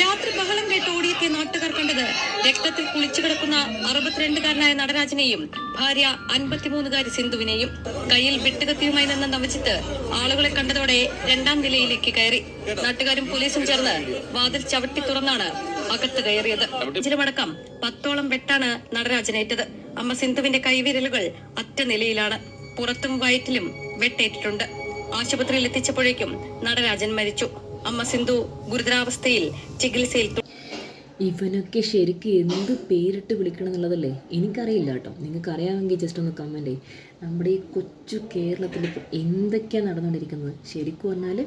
രാത്രി ബഹളം കേട്ട് ഓടിയെത്തിയ നാട്ടുകാർ കണ്ടത് രക്തത്തിൽ കുളിച്ചു കിടക്കുന്ന അറുപത്തിരണ്ടുകാരനായ നടരാജനെയും ഭാര്യ അൻപത്തിമൂന്നുകാരി സിന്ധുവിനെയും കയ്യിൽ വെട്ടുകത്തിയുമായി നിന്ന നവജിത്ത് ആളുകളെ കണ്ടതോടെ രണ്ടാം നിലയിലേക്ക് കയറി. നാട്ടുകാരും പോലീസും ചേർന്ന് വാതിൽ ചവിട്ടി തുറന്നാണ് അകത്ത് കയറിയത്. ഇതിലുമടക്കം പത്തോളം വെട്ടാണ് നടരാജനേറ്റത്. അമ്മ സിന്ധുവിന്റെ കൈവിരലുകൾ അറ്റ നിലയിലാണ്. പുറത്തും വയറ്റിലും വെട്ടേറ്റിട്ടുണ്ട്. ആശുപത്രിയിൽ എത്തിച്ചപ്പോഴേക്കും നടരാജൻ മരിച്ചു. അമ്മ സിന്ധു ഗുരുതരാവസ്ഥയിൽ ചികിത്സയിൽ ഇവനൊക്കെ ശരിക്കും എന്ത് പേരിട്ട് വിളിക്കണം എന്നുള്ളതല്ലേ? എനിക്കറിയില്ല കേട്ടോ. നിങ്ങൾക്ക് അറിയാമെങ്കിൽ ജസ്റ്റ് ഒന്ന് കമന്റ് നമ്മുടെ ഈ കൊച്ചു കേരളത്തിൽ ഇപ്പോൾ എന്തൊക്കെയാണ് നടന്നുകൊണ്ടിരിക്കുന്നത്? ശരിക്കും പറഞ്ഞാൽ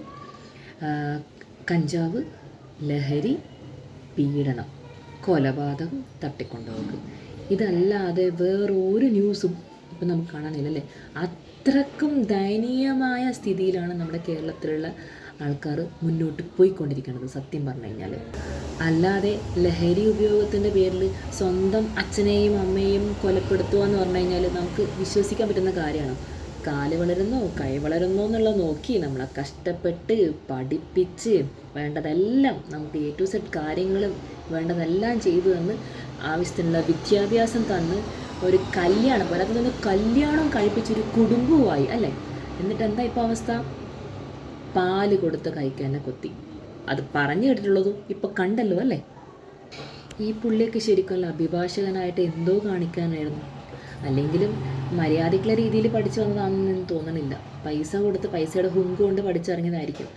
കഞ്ചാവ് ലഹരി പീഡനം കൊലപാതകം തട്ടിക്കൊണ്ടുപോകുക ഇതല്ലാതെ വേറൊരു ന്യൂസും ഇപ്പം നമുക്ക് കാണാനില്ലല്ലേ? അത്രക്കും ദയനീയമായ സ്ഥിതിയിലാണ് നമ്മുടെ കേരളത്തിലുള്ള ആൾക്കാർ മുന്നോട്ട് പോയിക്കൊണ്ടിരിക്കുന്നത് സത്യം പറഞ്ഞു കഴിഞ്ഞാൽ. അല്ലാതെ ലഹരി ഉപയോഗത്തിന്റെ പേരിൽ സ്വന്തം അച്ഛനെയും അമ്മയെയും കൊലപ്പെടുത്തുക എന്ന് പറഞ്ഞു കഴിഞ്ഞാൽ നമുക്ക് വിശ്വസിക്കാൻ പറ്റുന്ന കാര്യമാണ്. കാൽ വളരുന്നോ കൈ വളരുന്നോ എന്നുള്ള നോക്കി നമ്മളെ കഷ്ടപ്പെട്ട് പഠിപ്പിച്ച് വേണ്ടതെല്ലാം നമുക്ക് എ ടു സെഡ് കാര്യങ്ങളും വേണ്ടതെല്ലാം ചെയ്തു തന്ന് ആവശ്യത്തിനുള്ള വിദ്യാഭ്യാസം തന്ന് ഒരു കല്യാണം പോലെ തന്നെ കല്യാണം കഴിപ്പിച്ചൊരു കുടുംബവുമായി അല്ലേ? എന്നിട്ട് എന്താ ഇപ്പോൾ അവസ്ഥ? പാൽ കൊടുത്ത് കഴിക്കാനെ കൊത്തി. അത് പറഞ്ഞു കേട്ടിട്ടുള്ളതും ഇപ്പം കണ്ടല്ലോ അല്ലേ? ഈ പുള്ളിയൊക്കെ ശരിക്കും അഭിഭാഷകനായിട്ട് എന്തോ കാണിക്കാനായിരുന്നു. അല്ലെങ്കിലും മര്യാദയ്ക്കുള്ള രീതിയിൽ പഠിച്ചു വന്നതാണെന്ന് തോന്നണില്ല. പൈസ കൊടുത്ത് പൈസയുടെ ഹുങ്ക് കൊണ്ട് പഠിച്ചിറങ്ങിയതായിരിക്കും.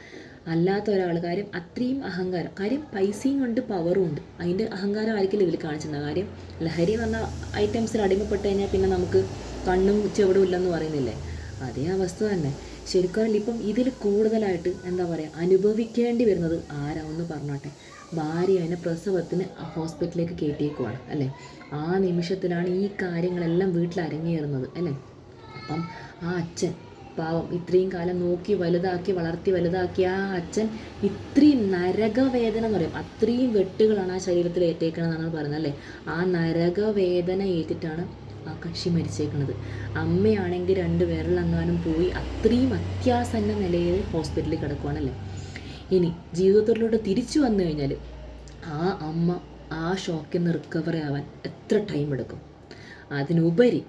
അല്ലാത്ത ഒരാൾ കാര്യം അത്രയും അഹങ്കാരം. കാര്യം പൈസയും കൊണ്ട് പവറും ഉണ്ട്. അതിന്റെ അഹങ്കാരം ആയിരിക്കില്ല ഇതിൽ കാണിച്ചിരുന്ന കാര്യം ലഹരി വന്ന ഐറ്റംസിൽ അടിമപ്പെട്ട് കഴിഞ്ഞാൽ പിന്നെ നമുക്ക് കണ്ണും ചെവിടും ഇല്ലെന്ന് പറയുന്നില്ലേ? അതേ അവസ്ഥ തന്നെ. ശരിക്കും ഇപ്പം ഇതിൽ കൂടുതലായിട്ട് എന്താ പറയുക അനുഭവിക്കേണ്ടി വരുന്നത് ആരാവെന്ന് പറഞ്ഞോട്ടെ. ഭാര്യ അതിനെ പ്രസവത്തിന് ഹോസ്പിറ്റലിലേക്ക് കയറ്റിയേക്കുവാണ് അല്ലേ? ആ നിമിഷത്തിലാണ് ഈ കാര്യങ്ങളെല്ലാം വീട്ടിൽ അരങ്ങേറുന്നത് അല്ലേ? അപ്പം ആ അച്ഛൻ പാവം. ഇത്രയും കാലം നോക്കി വലുതാക്കി വളർത്തി വലുതാക്കിയ ആ അച്ഛൻ ഇത്രയും നരകവേദന എന്ന് പറയും. അത്രയും വെട്ടുകളാണ് ആ ശരീരത്തിൽ ഏറ്റേക്കണമെന്നാണ് പറയുന്നത് അല്ലേ? ആ നരകവേദന ഏറ്റിട്ടാണ് ആ കക്ഷി മരിച്ചേക്കണത്. അമ്മയാണെങ്കിൽ രണ്ട് വിരലങ്ങാനും പോയി അത്രയും അത്യാസന്ന നിലയിൽ ഹോസ്പിറ്റലിൽ കിടക്കുവാണല്ലേ? ഇനി ജീവിതത്തിലോട്ട് തിരിച്ചു വന്നു കഴിഞ്ഞാൽ ആ അമ്മ ആ ഷോക്കിൽ നിന്ന് റിക്കവറി ആവാൻ എത്ര ടൈം എടുക്കും അതിനുപരി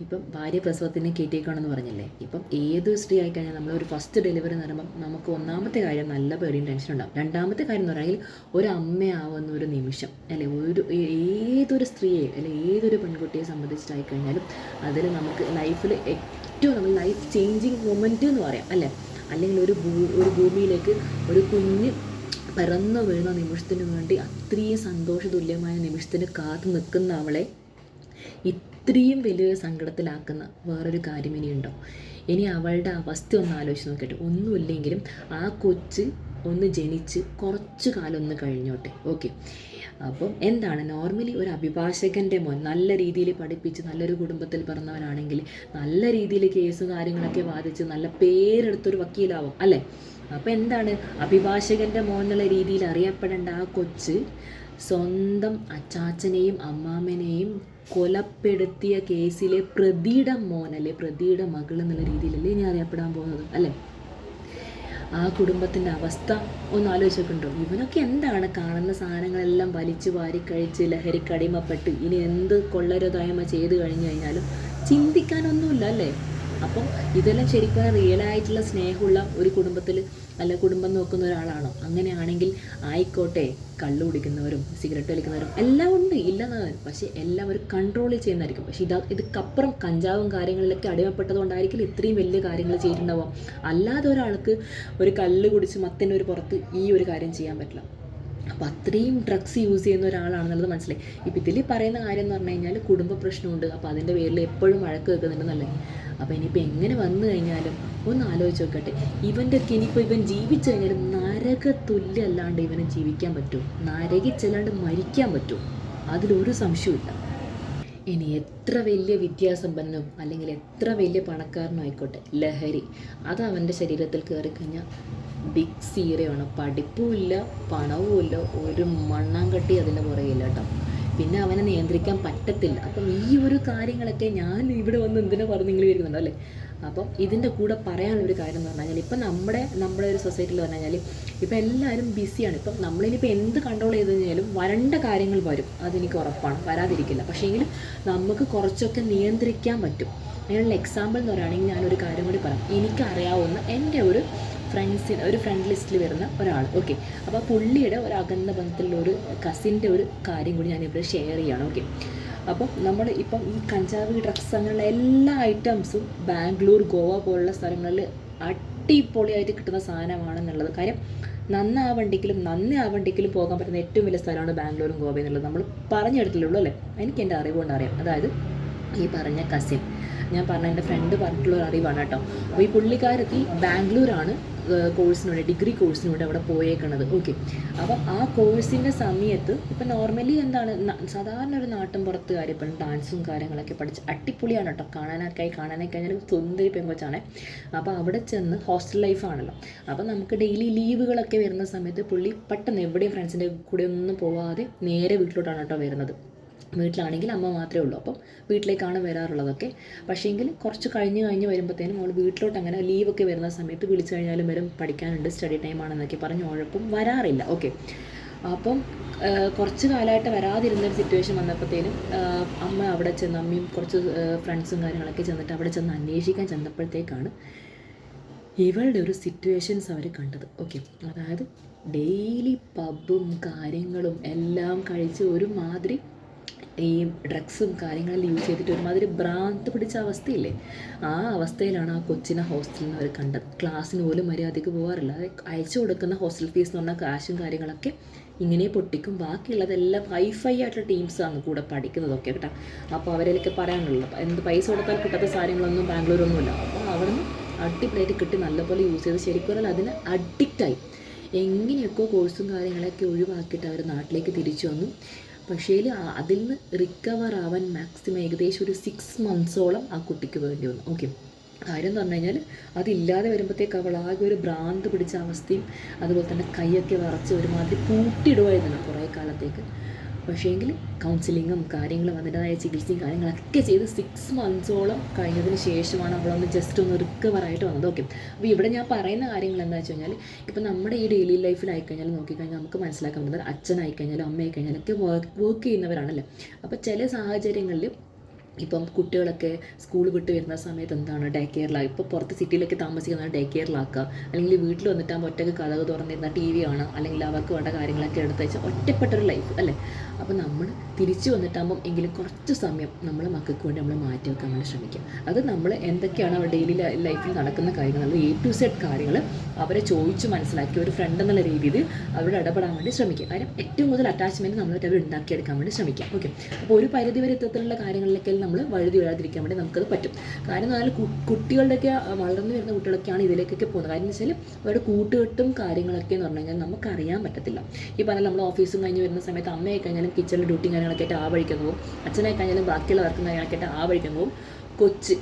ഇപ്പം ഭാര്യ പ്രസവത്തിന് കയറ്റിയേക്കാണെന്ന് പറഞ്ഞില്ലേ? ഇപ്പം ഏത് സ്ത്രീ ആയിക്കഴിഞ്ഞാൽ നമ്മൾ ഒരു ഫസ്റ്റ് ഡെലിവറി പറയുമ്പം നമുക്ക് ഒന്നാമത്തെ കാര്യം നല്ല പേടിയും ടെൻഷൻ ഉണ്ടാവും. രണ്ടാമത്തെ കാര്യം എന്ന് പറഞ്ഞാൽ ഒരു അമ്മയാവുന്ന ഒരു നിമിഷം. അല്ലെ? ഒരു ഏതൊരു സ്ത്രീയെ അല്ലെ ഏതൊരു പെൺകുട്ടിയെ സംബന്ധിച്ചിട്ടായി കഴിഞ്ഞാലും അതിൽ നമുക്ക് ലൈഫിൽ ഏറ്റവും നമ്മൾ ലൈഫ് ചേഞ്ചിങ് മൊമെന്റ് എന്ന് പറയാം. അല്ലേ? അല്ലെങ്കിൽ ഒരു ഭൂ ഒരു ഭൂമിയിലേക്ക് ഒരു കുഞ്ഞ് പിറന്നു വീഴുന്ന നിമിഷത്തിന് വേണ്ടി അത്രയും സന്തോഷതുല്യമായ നിമിഷത്തിന് കാത്തു നിൽക്കുന്ന അവളെ ഇത്രയും വലിയൊരു സങ്കടത്തിലാക്കുന്ന വേറൊരു കാര്യം ഇനിയുണ്ടോ ഇനി അവളുടെ അവസ്ഥ ഒന്ന് ആലോചിച്ച് നോക്കട്ടെ. ഒന്നുമില്ലെങ്കിലും ആ കൊച്ച് ഒന്ന് ജനിച്ച് കുറച്ച് കാലം ഒന്ന് കഴിഞ്ഞോട്ടെ. ഓക്കെ. അപ്പം എന്താണ്? നോർമലി ഒരു അഭിഭാഷകന്റെ മോൻ നല്ല രീതിയിൽ പഠിപ്പിച്ച് നല്ലൊരു കുടുംബത്തിൽ പിറന്നവനാണെങ്കിൽ നല്ല രീതിയിൽ കേസ് കാര്യങ്ങളൊക്കെ വാദിച്ച് നല്ല പേരെടുത്തൊരു വക്കീലാവും അല്ലേ? അപ്പം എന്താണ്? അഭിഭാഷകന്റെ മോൻ എന്നുള്ള രീതിയിൽ അറിയപ്പെടേണ്ട ആ കൊച്ച് സ്വന്തം അച്ചാച്ചനെയും അമ്മാമ്മനെയും കൊലപ്പെടുത്തിയ കേസിലെ പ്രതിയുടെ മോനല്ലേ പ്രതിയുടെ മകൾ എന്നുള്ള രീതിയിലല്ലേ ഇനി അറിയപ്പെടാൻ പോകുന്നത് അല്ലേ? ആ കുടുംബത്തിന്റെ അവസ്ഥ ഒന്ന് ആലോചിച്ചിട്ടുണ്ടോ ഇവനൊക്കെ എന്താണ്? കാണുന്ന സാധനങ്ങളെല്ലാം വലിച്ചു വാരി കഴിച്ച് ലഹരിക്ക് അടിമപ്പെട്ട് ഇനി എന്ത് കൊള്ളരുതായ്മ ചെയ്തു കഴിഞ്ഞു കഴിഞ്ഞാലും ചിന്തിക്കാനൊന്നുമില്ല അല്ലേ? അപ്പം ഇതെല്ലാം ശരിക്കും റിയൽ ആയിട്ടുള്ള സ്നേഹമുള്ള ഒരു കുടുംബത്തിൽ അല്ല കുടുംബം നോക്കുന്ന ഒരാളാണോ? അങ്ങനെയാണെങ്കിൽ ആയിക്കോട്ടെ കള്ളു കുടിക്കുന്നവരും സിഗരറ്റ് വലിക്കുന്നവരും എല്ലാം ഉണ്ട് ഇല്ലെന്ന് പക്ഷേ എല്ലാം ഒരു കൺട്രോൾ ചെയ്യുന്നതായിരിക്കും. പക്ഷേ ഇതാ ഇതൊക്കപ്പുറം കഞ്ചാവും കാര്യങ്ങളിലൊക്കെ അടിമപ്പെട്ടതുകൊണ്ടായിരിക്കും ഇത്രയും വലിയ കാര്യങ്ങൾ ചെയ്തിട്ടുണ്ടാവുക. അല്ലാതെ ഒരാൾക്ക് ഒരു കല്ല് കുടിച്ച് മത്തിന്റെ ഒരു പുറത്ത് ഈ ഒരു കാര്യം ചെയ്യാൻ പറ്റില്ല. അപ്പോൾ അത്രയും ഡ്രഗ്സ് യൂസ് ചെയ്യുന്ന ഒരാളാണെന്നുള്ളത് മനസ്സിലായി. ഇപ്പം ഇതിൽ പറയുന്ന കാര്യം എന്ന് പറഞ്ഞു കഴിഞ്ഞാൽ കുടുംബ പ്രശ്നമുണ്ട്. അപ്പോൾ അതിന്റെ പേരിൽ എപ്പോഴും വഴക്ക് വെക്കുന്നുണ്ടെന്നല്ലേ അപ്പോൾ ഇനിയിപ്പോൾ എങ്ങനെ വന്നു കഴിഞ്ഞാലും ഒന്ന് ആലോചിച്ച് നോക്കട്ടെ. ഇവന്റെ ഒക്കെ ഇനിയിപ്പോൾ ഇവൻ ജീവിച്ചു കഴിഞ്ഞാലും നരക തുല്യല്ലാണ്ട് ഇവനെ ജീവിക്കാൻ പറ്റുമോ നരകിച്ചല്ലാണ്ട് മരിക്കാൻ പറ്റുമോ അതിലൊരു സംശയമില്ല ഇനി എത്ര വലിയ വിദ്യാസമ്പന്നനും അല്ലെങ്കിൽ എത്ര വലിയ പണക്കാരനും ആയിക്കോട്ടെ ലഹരി. അത് അവന്റെ ശരീരത്തിൽ കയറി കഴിഞ്ഞാൽ ബിഗ് സീറയാണ് പഠിപ്പുമില്ല പണവുമില്ല പണവും ഒരു മണ്ണാങ്കട്ടി അതിന്റെ പുറകില്ല കേട്ടോ. പിന്നെ അവനെ നിയന്ത്രിക്കാൻ പറ്റത്തില്ല. അപ്പം ഈ ഒരു കാര്യങ്ങളൊക്കെ ഞാൻ ഇവിടെ വന്ന് എന്തിനാ പറഞ്ഞു നിങ്ങൾ വിചാരിക്കുന്നുണ്ടോ അല്ലേ? അപ്പം ഇതിന്റെ കൂടെ പറയാനുള്ള ഒരു കാര്യം എന്ന് പറഞ്ഞു കഴിഞ്ഞാൽ ഇപ്പം നമ്മുടെ നമ്മുടെ ഒരു സൊസൈറ്റിയിൽ പറഞ്ഞു കഴിഞ്ഞാൽ ഇപ്പം എല്ലാവരും ബിസിയാണ്. ഇപ്പം നമ്മളിനിപ്പോൾ എന്ത് കൺട്രോൾ ചെയ്ത് കഴിഞ്ഞാലും വരണ്ട കാര്യങ്ങൾ വരും. അതെനിക്ക് ഉറപ്പാണ്. വരാതിരിക്കില്ല. പക്ഷേങ്കിലും നമുക്ക് കുറച്ചൊക്കെ നിയന്ത്രിക്കാൻ പറ്റും. അതിനുള്ള എക്സാമ്പിൾ എന്ന് പറയുകയാണെങ്കിൽ ഞാനൊരു കാര്യം കൂടി പറയാം. എനിക്കറിയാവുന്ന എന്റെ ഒരു ഫ്രണ്ട്സിന് ഒരു ഫ്രണ്ട് ലിസ്റ്റിൽ വരുന്ന ഒരാൾ ഓക്കെ അപ്പോൾ പുള്ളിയുടെ ഒരു അകന്ന ബന്ധത്തിലുള്ള ഒരു കസിന്റെ ഒരു കാര്യം കൂടി ഞാൻ ഇവിടെ ഷെയർ ചെയ്യണം. ഓക്കെ അപ്പം നമ്മൾ ഇപ്പം ഈ കഞ്ചാവ് ഡ്രഗ്സ് അങ്ങനെയുള്ള എല്ലാ ഐറ്റംസും ബാംഗ്ലൂർ ഗോവ പോലുള്ള സ്ഥലങ്ങളിൽ അടിപൊളിയായിട്ട് കിട്ടുന്ന സാധനമാണെന്നുള്ളത്. കാര്യം നന്നാവണ്ടെങ്കിലും നന്നേ ആവണ്ടെങ്കിലും പോകാൻ പറ്റുന്ന ഏറ്റവും വലിയ സ്ഥലമാണ് ബാംഗ്ലൂരും ഗോവ എന്നുള്ളത് നമ്മൾ പറഞ്ഞെടുത്തിട്ടുള്ളൂ അല്ലേ? എനിക്ക് എന്റെ അറിവുകൊണ്ട് അറിയാം. അതായത് ഈ പറഞ്ഞ കസിൻ ഞാൻ പറഞ്ഞ എന്റെ ഫ്രണ്ട് പറഞ്ഞിട്ടുള്ള ഒരു അറിവാണ് കേട്ടോ. അപ്പോൾ ഈ പുള്ളിക്കാരത്തി ബാംഗ്ലൂരാണ്. കോഴ്സിന് വേണ്ടി ഡിഗ്രി കോഴ്സിന് വേണ്ടി അവിടെ പോയേക്കണത്. ഓക്കെ അപ്പം ആ കോഴ്സിന്റെ സമയത്ത് ഇപ്പം നോർമലി എന്താണ് സാധാരണ ഒരു നാട്ടിൻ പുറത്തുകാർ ഇപ്പം ഡാൻസും കാര്യങ്ങളൊക്കെ പഠിച്ച് അടിപൊളിയാണ് കേട്ടോ കാണാനൊക്കെ കാണാനൊക്കെ കഴിഞ്ഞാൽ സുന്ദരി പെങ്കൊച്ചാണ്. അപ്പോൾ അവിടെ ചെന്ന് ഹോസ്റ്റൽ ലൈഫാണല്ലോ അപ്പം നമുക്ക് ഡെയിലി ലീവുകളൊക്കെ വരുന്ന സമയത്ത് പുള്ളി പെട്ടെന്ന് എവിടെയും ഫ്രണ്ട്സിന്റെ കൂടെ ഒന്നും പോവാതെ നേരെ വീട്ടിലോട്ടാണ് കേട്ടോ വരുന്നത്. വീട്ടിലാണെങ്കിൽ അമ്മ മാത്രമേ ഉള്ളൂ. അപ്പം വീട്ടിലേക്കാണ് വരാറുള്ളതൊക്കെ. പക്ഷേ പക്ഷേങ്കിൽ കുറച്ച് കഴിഞ്ഞ് കഴിഞ്ഞ് വരുമ്പോഴത്തേനും അവൾ വീട്ടിലോട്ട് അങ്ങനെ ലീവൊക്കെ വരുന്ന സമയത്ത് വിളിച്ചു കഴിഞ്ഞാലും വരും പഠിക്കാനുണ്ട് സ്റ്റഡി ടൈം ആണെന്നൊക്കെ പറഞ്ഞ് ഉഴപ്പും വരാറില്ല. ഓക്കെ അപ്പം കുറച്ച് കാലമായിട്ട് വരാതിരുന്നൊരു സിറ്റുവേഷൻ വന്നപ്പോഴത്തേനും അമ്മ അവിടെ ചെന്ന് അമ്മയും കുറച്ച് ഫ്രണ്ട്സും കാര്യങ്ങളൊക്കെ ചെന്നിട്ട് അവിടെ ചെന്ന് അന്വേഷിക്കാൻ ചെന്നപ്പോഴത്തേക്കാണ് ഇവളുടെ ഒരു സിറ്റുവേഷൻസ് അവർ കണ്ടത്. ഓക്കെ അതായത് ഡെയിലി പബ്ബും കാര്യങ്ങളും എല്ലാം കഴിച്ച് ഒരുമാതിരി ഈ ഡ്രഗ്സും കാര്യങ്ങളെല്ലാം യൂസ് ചെയ്തിട്ട് ഒരുമാതിരി ഭ്രാന്ത് പിടിച്ച അവസ്ഥയില്ലേ? ആ അവസ്ഥയിലാണ് ആ കൊച്ചിനെ ഹോസ്റ്റലിൽ നിന്ന് അവർ കണ്ടത്. ക്ലാസ്സിന് പോലും മര്യാദയ്ക്ക് പോകാറില്ല അത് അയച്ചു കൊടുക്കുന്ന ഹോസ്റ്റൽ ഫീസ് എന്ന് പറഞ്ഞാൽ കാശും കാര്യങ്ങളൊക്കെ ഇങ്ങനെ പൊട്ടിക്കും. ബാക്കിയുള്ളതെല്ലാം ഹൈഫൈ ആയിട്ടുള്ള ടീംസാണ് കൂടെ പഠിക്കുന്നതൊക്കെ കേട്ടോ. അപ്പോൾ അവരിലൊക്കെ പറയാനുള്ളത്. എന്ത് പൈസ കൊടുത്താൽ കിട്ടാത്ത സാധനങ്ങളൊന്നും ബാംഗ്ലൂരൊന്നുമില്ല. അപ്പോൾ അവിടുന്ന് അടിപൊളിയായിട്ട് കിട്ടി നല്ലപോലെ യൂസ് ചെയ്ത് ശരിക്കും പറഞ്ഞാൽ അതിന് അഡിക്റ്റായി എങ്ങനെയൊക്കെ കോഴ്സും കാര്യങ്ങളൊക്കെ ഒഴിവാക്കിയിട്ട് അവർ നാട്ടിലേക്ക് തിരിച്ചു വന്നു. പക്ഷേ അതിൽ നിന്ന് റിക്കവർ ആവാൻ മാക്സിമം ഏകദേശം ഒരു സിക്സ് മന്ത്സോളം ആ കുട്ടിക്ക് വേണ്ടി വന്നു. ഓക്കെ കാര്യം എന്ന് പറഞ്ഞു കഴിഞ്ഞാൽ അതില്ലാതെ വരുമ്പോഴത്തേക്ക് അവൾ ആകെ ഒരു ഭ്രാന്ത് പിടിച്ച അവസ്ഥയും അതുപോലെ തന്നെ കൈയൊക്കെ വറച്ച് ഒരുമാതിരി പൂട്ടിയിടുമായിരുന്നു കുറേ കാലത്തേക്ക്. പക്ഷേങ്കിൽ കൗൺസിലിങ്ങും കാര്യങ്ങളും അതിന്റെതായ ചികിത്സയും കാര്യങ്ങളൊക്കെ ചെയ്ത് സിക്സ് മന്ത്സോളം കഴിഞ്ഞതിന് ശേഷമാണ് അവളൊന്ന് ജസ്റ്റ് ഒന്ന് റിക്കവറായിട്ട് വന്നത്. ഓക്കെ അപ്പോൾ ഇവിടെ ഞാൻ പറയുന്ന കാര്യങ്ങൾ എന്താ വെച്ച് കഴിഞ്ഞാൽ ഇപ്പം നമ്മുടെ ഈ ഡെയിലി ലൈഫിലായി കഴിഞ്ഞാൽ നോക്കിക്കഴിഞ്ഞാൽ നമുക്ക് മനസ്സിലാക്കാൻ പറ്റുന്നത് അച്ഛനായിക്കഴിഞ്ഞാലും അമ്മയായിക്കഴിഞ്ഞാലും അമ്മയായി കഴിഞ്ഞാലും ഒക്കെ വർക്ക് വർക്ക് ചെയ്യുന്നവരാണല്ലേ? അപ്പോൾ ചില സാഹചര്യങ്ങളിൽ ഇപ്പം കുട്ടികളൊക്കെ സ്കൂൾ വിട്ട് വരുന്ന സമയത്ത് എന്താണ് ഡേ കെയറിലാക്കുക ഇപ്പോൾ പുറത്ത് സിറ്റിയിലൊക്കെ താമസിക്കുന്ന ഡേ കെയറിലാക്കുക അല്ലെങ്കിൽ വീട്ടിൽ വന്നിട്ട് ആ ഒറ്റയ്ക്ക് കഥകൾ തുറന്നിരുന്ന ടി വി ആണ് അല്ലെങ്കിൽ അവർക്ക് വേണ്ട കാര്യങ്ങളൊക്കെ എടുത്ത് വെച്ചാൽ ഒറ്റപ്പെട്ടൊരു ലൈഫ് അല്ലേ? അപ്പോൾ നമ്മൾ തിരിച്ചു വന്നിട്ടാകുമ്പം എങ്കിലും കുറച്ച് സമയം നമ്മൾ മക്കൾക്ക് വേണ്ടി നമ്മൾ മാറ്റി വെക്കാൻ വേണ്ടി ശ്രമിക്കുക. അത് നമ്മൾ എന്തൊക്കെയാണ് അവരുടെ ഡെയിലി ലൈഫിൽ നടക്കുന്ന കാര്യങ്ങൾ? എ ടു സെഡ് കാര്യങ്ങൾ അവരെ ചോദിച്ച് മനസ്സിലാക്കി ഒരു ഫ്രണ്ട് എന്നുള്ള രീതിയിൽ അവരോട് ഇടപെടാൻ വേണ്ടി ശ്രമിക്കുക. കാര്യം ഏറ്റവും കൂടുതൽ അറ്റാച്ച്മെന്റ് നമ്മളായിട്ട് അവർ ഉണ്ടാക്കിയെടുക്കാൻ വേണ്ടി ശ്രമിക്കുക. ഓക്കെ അപ്പോൾ ഒരു പരിധി വരെ ഇത്തരത്തിലുള്ള കാര്യങ്ങളിലൊക്കെ നമ്മൾ വഴുതി വീഴാതിരിക്കാൻ വേണ്ടി നമുക്കത് പറ്റും. കാരണം പറഞ്ഞാൽ കുട്ടികളുടെയൊക്കെ വളർന്നു വരുന്ന കുട്ടികളൊക്കെയാണ് ഇതിലേക്കൊക്കെ പോകുന്നത്. കാരണം എന്ന് വെച്ചാൽ അവരുടെ കൂട്ടുകെട്ടും കാര്യങ്ങളൊക്കെ എന്ന് പറഞ്ഞു കഴിഞ്ഞാൽ നമുക്കറിയാൻ പറ്റത്തില്ല. ഈ പറഞ്ഞാൽ നമ്മൾ ഓഫീസും കഴിഞ്ഞ് വരുന്ന സമയത്ത് അമ്മയെ കഴിഞ്ഞാലും കിച്ചണിൽ ഡ്യൂട്ടിയും കാര്യങ്ങളൊക്കെ ആയിട്ട് ആ വഴിക്ക് പോകും. അച്ഛനെ കഴിഞ്ഞാലും ബാക്കിയുള്ള വർക്കും കാര്യങ്ങളൊക്കെ ആയിട്ട് ആ വഴിക്ക് പോകും. കൊച്ച്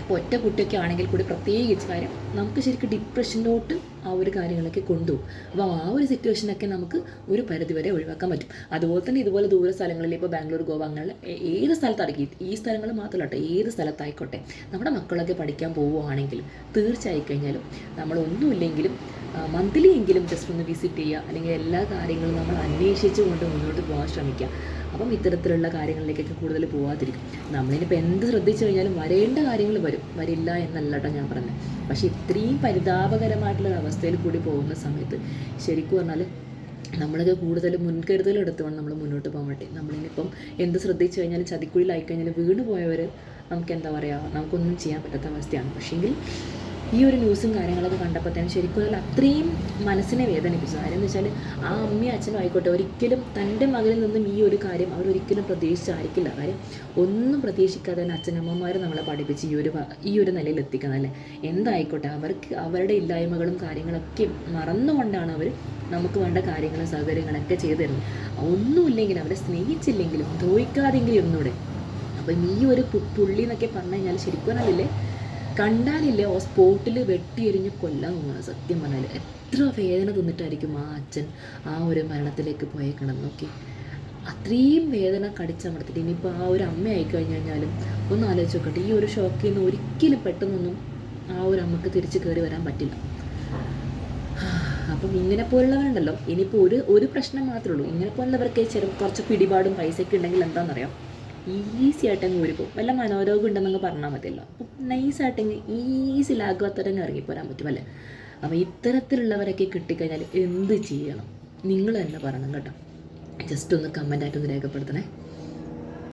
ഇപ്പോൾ ഒറ്റ കുട്ടിയൊക്കെ ആണെങ്കിൽ കൂടി പ്രത്യേകിച്ച് കാര്യം നമുക്ക് ശരിക്കും ഡിപ്രഷനിലോട്ട് ആ ഒരു കാര്യങ്ങളൊക്കെ കൊണ്ടുപോകും. അപ്പോൾ ആ ഒരു സിറ്റുവേഷനൊക്കെ നമുക്ക് ഒരു പരിധിവരെ ഒഴിവാക്കാൻ പറ്റും. അതുപോലെ തന്നെ ഇതുപോലെ ദൂര സ്ഥലങ്ങളിൽ ഇപ്പോൾ ബാംഗ്ലൂർ ഗോവ അങ്ങനെ ഏത് സ്ഥലത്തായിരിക്കും? ഈ സ്ഥലങ്ങൾ മാത്രമല്ല ഏത് സ്ഥലത്തായിക്കോട്ടെ. നമ്മുടെ മക്കളൊക്കെ പഠിക്കാൻ പോവുകയാണെങ്കിൽ തീർച്ചയായി കഴിഞ്ഞാലും നമ്മളൊന്നുമില്ലെങ്കിലും മന്ത്ലി എങ്കിലും ജസ്റ്റ് ഒന്ന് വിസിറ്റ് ചെയ്യുക. അല്ലെങ്കിൽ എല്ലാ കാര്യങ്ങളും നമ്മൾ അന്വേഷിച്ച് കൊണ്ട് മുന്നോട്ട് പോകാൻ ശ്രമിക്കുക. അപ്പം ഇത്തരത്തിലുള്ള കാര്യങ്ങളിലേക്കൊക്കെ കൂടുതൽ പോകാതിരിക്കും നമ്മളിനിപ്പോൾ എന്ത് ശ്രദ്ധിച്ചു കഴിഞ്ഞാലും വരേണ്ട കാര്യങ്ങൾ വരും. വരില്ല എന്നല്ല കേട്ടോ ഞാൻ പറഞ്ഞത് പക്ഷേ ഇത്രയും പരിതാപകരമായിട്ടുള്ള അവസ്ഥയിൽ കൂടി പോകുന്ന സമയത്ത് ശരിക്കും പറഞ്ഞാൽ നമ്മളൊക്കെ കൂടുതൽ മുൻകരുതൽ എടുത്തുകൊണ്ട് നമ്മൾ മുന്നോട്ട് പോകാൻ വേണ്ടി. നമ്മളിനിപ്പം എന്ത് ശ്രദ്ധിച്ചു കഴിഞ്ഞാലും ചതിക്കുഴിയിലായി കഴിഞ്ഞാൽ വീണ് പോയവർ നമുക്ക് എന്താ പറയുക നമുക്കൊന്നും ചെയ്യാൻ പറ്റാത്ത അവസ്ഥയാണ്. പക്ഷേങ്കിൽ ഈ ഒരു ന്യൂസും കാര്യങ്ങളൊക്കെ കണ്ടപ്പോൾ തന്നെ ശരിക്കും അത്രയും മനസ്സിനെ വേദനിപ്പിച്ചു. കാര്യം എന്ന് വെച്ചാൽ ആ അമ്മയും അച്ഛനും ആയിക്കോട്ടെ ഒരിക്കലും തന്റെ മകളിൽ നിന്നും ഈ ഒരു കാര്യം അവർ ഒരിക്കലും പ്രതീക്ഷിച്ചായിരിക്കില്ല. കാര്യം ഒന്നും പ്രതീക്ഷിക്കാതെ തന്നെ അച്ഛനമ്മമാർ നമ്മളെ പഠിപ്പിച്ച് ഈ ഒരു ഈ ഒരു നിലയിൽ എത്തിക്കുന്നതല്ലേ? എന്തായിക്കോട്ടെ അവർക്ക് അവരുടെ ഇല്ലായ്മകളും കാര്യങ്ങളൊക്കെ മറന്നുകൊണ്ടാണ് അവർ നമുക്ക് വേണ്ട കാര്യങ്ങളും സൗകര്യങ്ങളൊക്കെ ചെയ്തു തരുന്നത്. ഒന്നുമില്ലെങ്കിലും അവരെ സ്നേഹിച്ചില്ലെങ്കിലും ദ്രോഹിക്കാതെങ്കിലും ഇരുന്നൂടെ. അപ്പം ഈ ഒരു പുള്ളി എന്നൊക്കെ പറഞ്ഞു കഴിഞ്ഞാൽ ശരിക്കും പറഞ്ഞാലില്ലേ കണ്ടാലില്ലേ ഓ സ്പോട്ടിൽ വെട്ടിയെരിഞ്ഞ് കൊല്ലാൻ തോന്നുന്നത് സത്യം പറഞ്ഞാൽ എത്ര വേദന തിന്നിട്ടായിരിക്കും ആ അച്ഛൻ ആ ഒരു മരണത്തിലേക്ക് പോയേക്കണം നോക്കി. അത്രയും വേദന കടിച്ചമർത്തിട്ട് ഇനിയിപ്പോൾ ആ ഒരു അമ്മ ആയി കഴിഞ്ഞു കഴിഞ്ഞാലും ഒന്ന് ആലോചിച്ച് നോക്കട്ടെ. ഈ ഒരു ഷോക്കിൽ നിന്ന് ഒരിക്കലും പെട്ടെന്നൊന്നും ആ ഒരു അമ്മയ്ക്ക് തിരിച്ച് കയറി വരാൻ പറ്റില്ല. അപ്പം ഇങ്ങനെ പോലുള്ളവരുണ്ടല്ലോ. ഇനിയിപ്പോൾ ഒരു ഒരു പ്രശ്നം മാത്രമേ ഉള്ളൂ. ഇങ്ങനെ പോലുള്ളവർക്ക് ചെറു കുറച്ച് പിടിപാടും പൈസയ്ക്ക് ഉണ്ടെങ്കിൽ എന്താണെന്നറിയാം ഈസി ആയിട്ട് അങ്ങ് ഊരിപ്പോവും വല്ല മനോരോഗം ഉണ്ടെന്നങ്ങ് പറഞ്ഞാൽ മതിയല്ലോ. അപ്പം നൈസായിട്ടങ്ങ് ഈസി ലാഘവത്തരങ്ങ് ഇറങ്ങിപ്പോരാൻ പറ്റും അല്ലേ? അപ്പോൾ ഇത്തരത്തിലുള്ളവരൊക്കെ കിട്ടിക്കഴിഞ്ഞാൽ എന്ത് ചെയ്യണം? നിങ്ങൾ തന്നെ പറയണം കേട്ടോ. ജസ്റ്റ് ഒന്ന് കമന്റായിട്ടൊന്ന് രേഖപ്പെടുത്തണേ.